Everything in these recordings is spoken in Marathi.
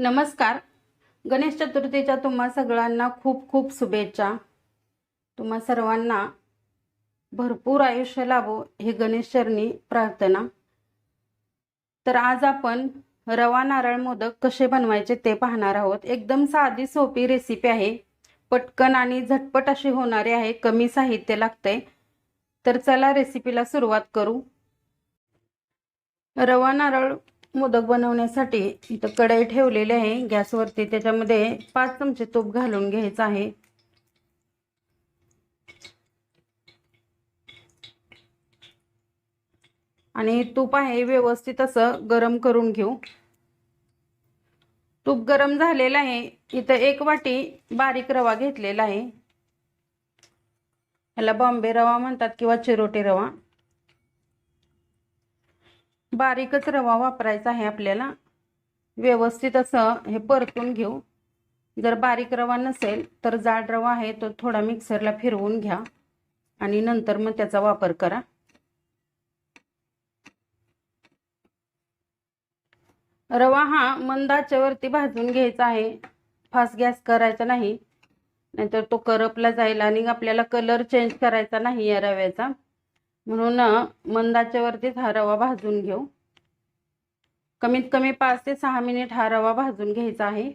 नमस्कार. गणेश चतुर्थीच्या तुम्हा सगळ्यांना खूप खूप शुभेच्छा. तुम्हा सर्वांना भरपूर आयुष्य लाभो हे गणेश चरणी प्रार्थना. तर आज आपण रवा नारळ मोदक कसे बनवायचे ते पाहणार आहोत. एकदम साधी सोपी रेसिपी आहे. पटकन आणि झटपट अशी होणारी आहे. कमी साहित्य लागतंय. तर चला रेसिपीला सुरुवात करू. रवा नारळ मोदक बनवण्यासाठी इथं कढई ठेवलेली आहे. गॅसवरती त्याच्यामध्ये पाच चमचे तूप घालून घ्यायचं आहे. आणि तूप आहे व्यवस्थित असं गरम करून घेऊ. तूप गरम झालेलं आहे. इथं एक वाटी बारीक रवा घेतलेला आहे. ह्याला बॉम्बे रवा म्हणतात किंवा चिरोटी रवा. बारीकच रवा वापरायचा आहे आपल्याला. व्यवस्थित असं हे परतून घेऊ. जर बारीक रवा नसेल तर जाड रवा आहे तो थोडा मिक्सरला फिरवून घ्या आणि नंतर मग त्याचा वापर करा. रवा हा मंदाच्यावरती भाजून घ्यायचा आहे. फास्ट गॅस करायचा नाही. नाहीतर तो करपला जाईल आणि आपल्याला कलर चेंज करायचा नाही या रव्याचा. म्हणून मंदाच्या वरतीच हा रवा भाजून घेऊ. कमीत कमी पाच ते सहा मिनिट हा रवा भाजून घ्यायचा आहे.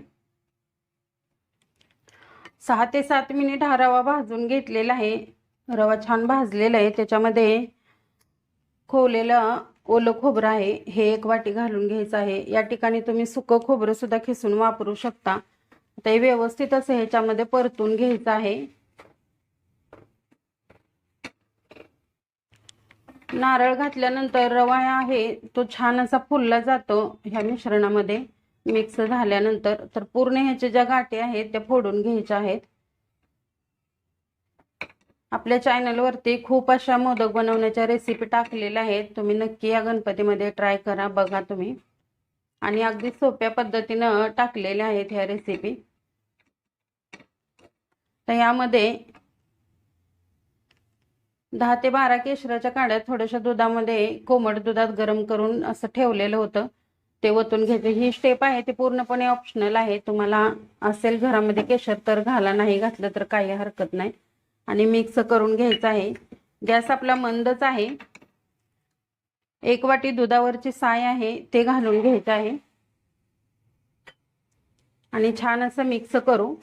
सहा ते सात मिनिट हा रवा भाजून घेतलेला आहे. रवा छान भाजलेला आहे. त्याच्यामध्ये खोवलेलं ओलं खोबरं आहे. हे एक वाटी घालून घ्यायचं आहे. या ठिकाणी तुम्ही सुकं खोबरं सुद्धा खिसून वापरू शकता. ते व्यवस्थित असं ह्याच्यामध्ये परतून घ्यायचं आहे. नारळ घातल्यानंतर रवा आहे तो छान असा फुलला जातो ह्या मिश्रणामध्ये. मिक्स झाल्यानंतर तर पूर्ण ह्याच्या ज्या गाठी आहेत त्या फोडून घ्यायच्या आहेत. आपल्या चॅनलवरती खूप अशा मोदक बनवण्याच्या रेसिपी टाकलेल्या आहेत. तुम्ही नक्की या गणपतीमध्ये ट्राय करा बघा तुम्ही. आणि अगदी सोप्या पद्धतीनं टाकलेल्या आहेत ह्या रेसिपी तर यामध्ये दहा ते बारा केशराच्या काड्या थोड्याशा दुधामध्ये कोमट दुधात गरम करून असं ठेवलेलं होतं. ते ओतून घ्यायचं ही स्टेप आहे ते पूर्णपणे ऑप्शनल आहे. तुम्हाला असेल घरामध्ये केशर तर घाला नाही घातलं तर काही हरकत नाही. आणि मिक्स करून घ्यायचं आहे. गॅस आपला मंदच आहे. एक वाटी दुधावरची साय आहे ते घालून घ्यायचं आहे. आणि छान असं मिक्स करू.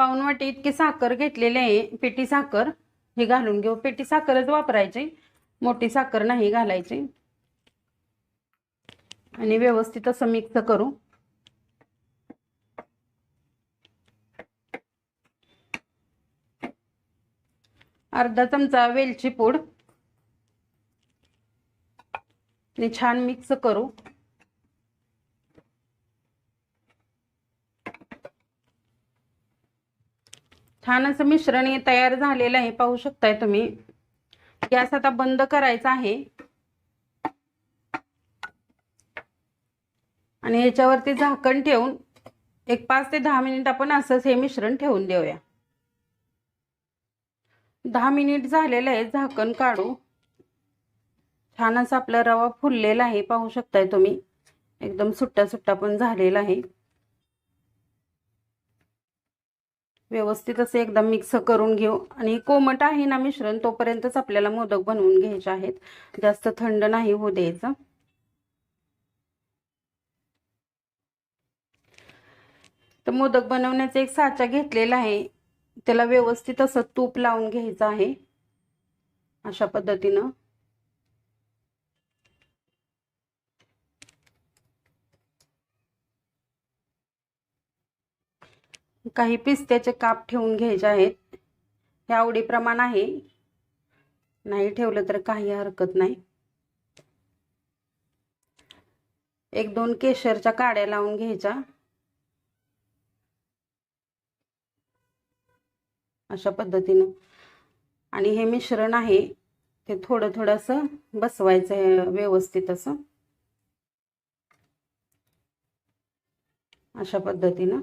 पाऊन वाटी इतकी साखर घेतलेली आहे. पेटी साखर हे घालून घेऊ. पेटी साखरच वापरायची. मोठी साखर नाही घालायची. आणि व्यवस्थित असं मिक्स करू. अर्धा चमचा वेलची पूड. आणि छान मिक्स करू. छान असं मिश्रण हे तयार झालेलं आहे. पाहू शकताय तुम्ही. गॅस आता बंद करायचा आहे. आणि याच्यावरती झाकण ठेवून एक पाच ते दहा मिनिट आपण असंच हे मिश्रण ठेवून देऊया. दहा मिनिट झालेलं आहे झाकण काढू छान असा आपला रवा फुललेला आहे. पाहू शकताय तुम्ही. एकदम सुट्टा सुट्टा पण झालेला आहे. व्यवस्थित असे एकदम मिक्स करून घेऊ. आणि कोमट आहे ना मिश्रण तोपर्यंतच आपल्याला मोदक बनवून घ्यायचे आहेत. जास्त थंड नाही होऊ द्यायचं. तर मोदक बनवण्याचा एक साचा घेतलेला आहे. त्याला व्यवस्थित असं तूप लावून घ्यायचं आहे. अशा पद्धतीनं. काही पिस्त्याचे काप ठेवून घ्यायचे आहेत. हे आवडीप्रमाण आहे. नाही ठेवलं तर काही हरकत नाही. एक दोन केशरच्या काड्या लावून घ्यायच्या. अशा पद्धतीनं. आणि हे मिश्रण आहे. ते थोडं थोडंसं बसवायचं आहे व्यवस्थित असं. अशा पद्धतीनं.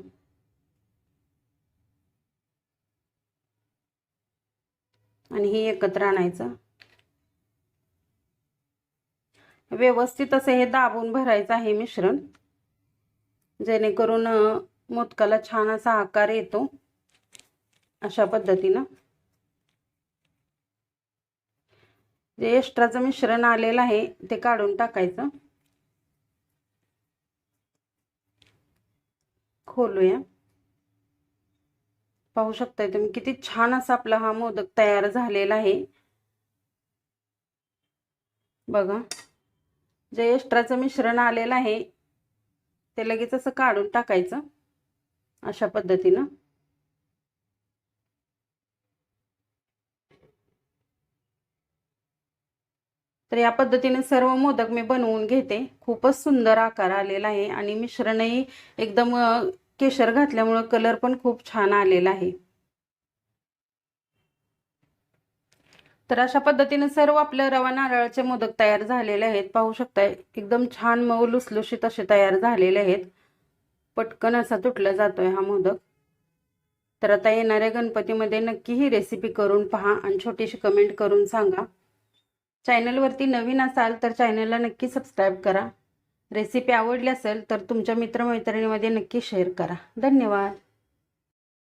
आणि हे एकत्र आणायचं. व्यवस्थित असं हे दाबून भरायचं आहे मिश्रण. जेणेकरून मोदकाला छान असा आकार येतो. अशा पद्धतीनं. जे एक्स्ट्राचं मिश्रण आलेलं आहे ते काढून टाकायचं. खोलूया. पाहू शकताय तुम्ही किती छान असा आपला हा मोदक तयार झालेला आहे. बघा जे एक्स्ट्राचं मिश्रण आलेलं आहे ते लगेच असं काढून टाकायचं अशा पद्धतीनं. तर या पद्धतीने सर्व मोदक मी बनवून घेते. खूपच सुंदर आकार आलेला आहे आणि मिश्रणही एकदम केशर घातल्यामुळं कलर पण खूप छान आलेला आहे. तर अशा पद्धतीने सर्व आपले रवा नारळाचे मोदक तयार झालेले आहेत. पाहू शकताय एकदम छान मऊ लुसलुशीत असे तयार झालेले आहेत. पटकन असा तुटला जातोय हा मोदक. तर आता येणाऱ्या गणपतीमध्ये नक्की ही रेसिपी करून पहा आणि छोटीशी कमेंट करून सांगा. चॅनलवरती नवीन असाल तर चॅनलला नक्की सबस्क्राईब करा. रेसिपी आवडली असेल तर तुमच्या मित्रमैत्रिणीमध्ये नक्की शेअर करा. धन्यवाद.